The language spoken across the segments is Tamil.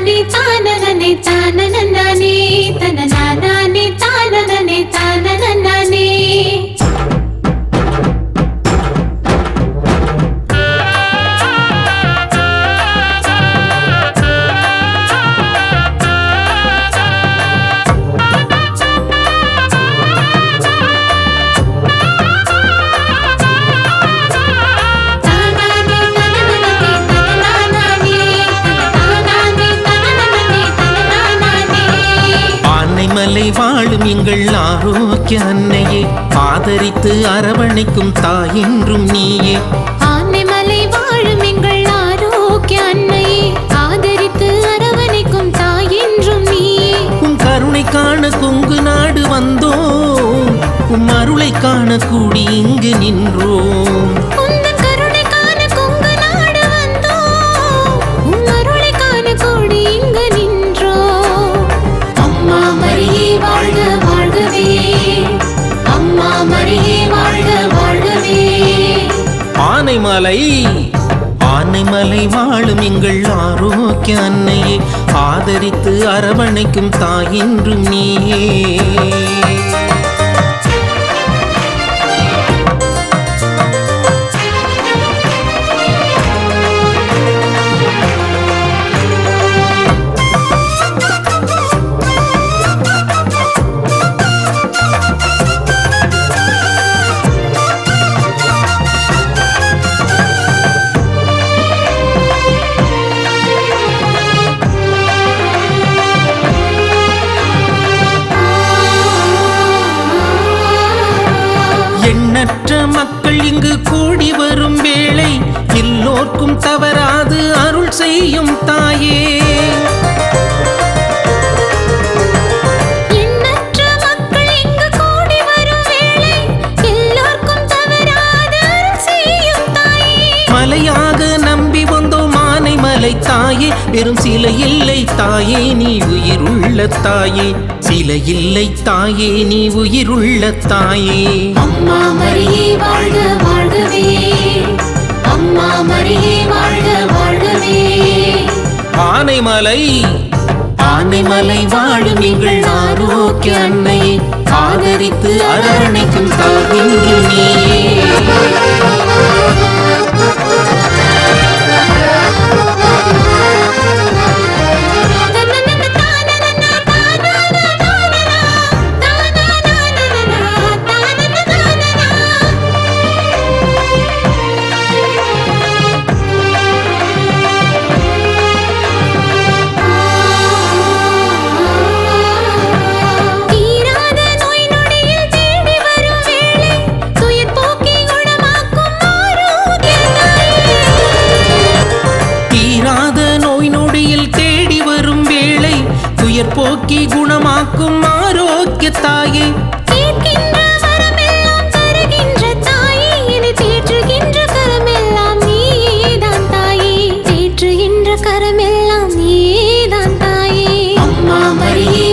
చాననని చాననని చాననని తన ஆனைமலை வாழும் எங்கள் ஆரோக்கிய அன்னையே. ஆதரித்து அரவணைக்கும் தாயென்றும் நீயே. ஆனைமலை வாழும் எங்கள் ஆரோக்கிய அன்னையே. ஆதரித்து அரவணைக்கும் தாயென்றும் நீயே. உன் கருணை காண கொங்கு நாடு வந்தோம். உன் அருளை காண கூடி இங்கு நின்றோம். ஆனைமலை. ஆனைமலை வாழும் எங்கள் ஆரோக்கிய அன்னையே. ஆதரித்து அரவணைக்கும் தாயின்றும் நீயே. மக்கள் இங்கு கூடி வரும் வேளை எல்லோர்க்கும் தவறாது அருள் செய்யும் தாயே. தாயே வெறும் சில இல்லை தாயே நீ உயிருள்ள தாயே. சில இல்லை தாயே நீ உயிருள்ள தாயே. அம்மா மரியே வாழ்க வாழ்கவே. அம்மா மரியே வாழ்க வாழ்கவே. ஆனைமலை. ஆனைமலை வாழும் எங்கள் ஆரோக்கிய அன்னையை ஆதரித்து அரவணைக்கும் தாயின்று நீயே. நீதான் குணமாக்கும் ஆரோக்கிய தாயே.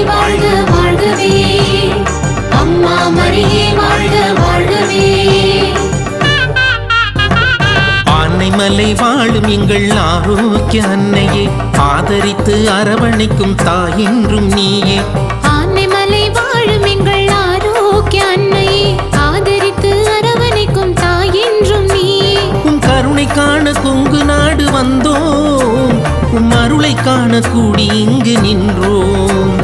வாழ்க வாழ்கவே. அம்மா மரியே வாழ்க வாழ்கவே. ஆனைமலை வாழும் எங்கள் ஆரோக்கிய அன்னையே. ஆதரித்து அரவணைக்கும் தாயென்றும் நீயே. ஆனைமலை வாழும் எங்கள் ஆரோக்கிய அன்னையே. ஆதரித்து அரவணைக்கும் தாயென்றும் நீயே. உன் கருணை காண கொங்கு நாடு வந்தோம். உன் அருளை காண கூடி இங்கு நின்றோம்.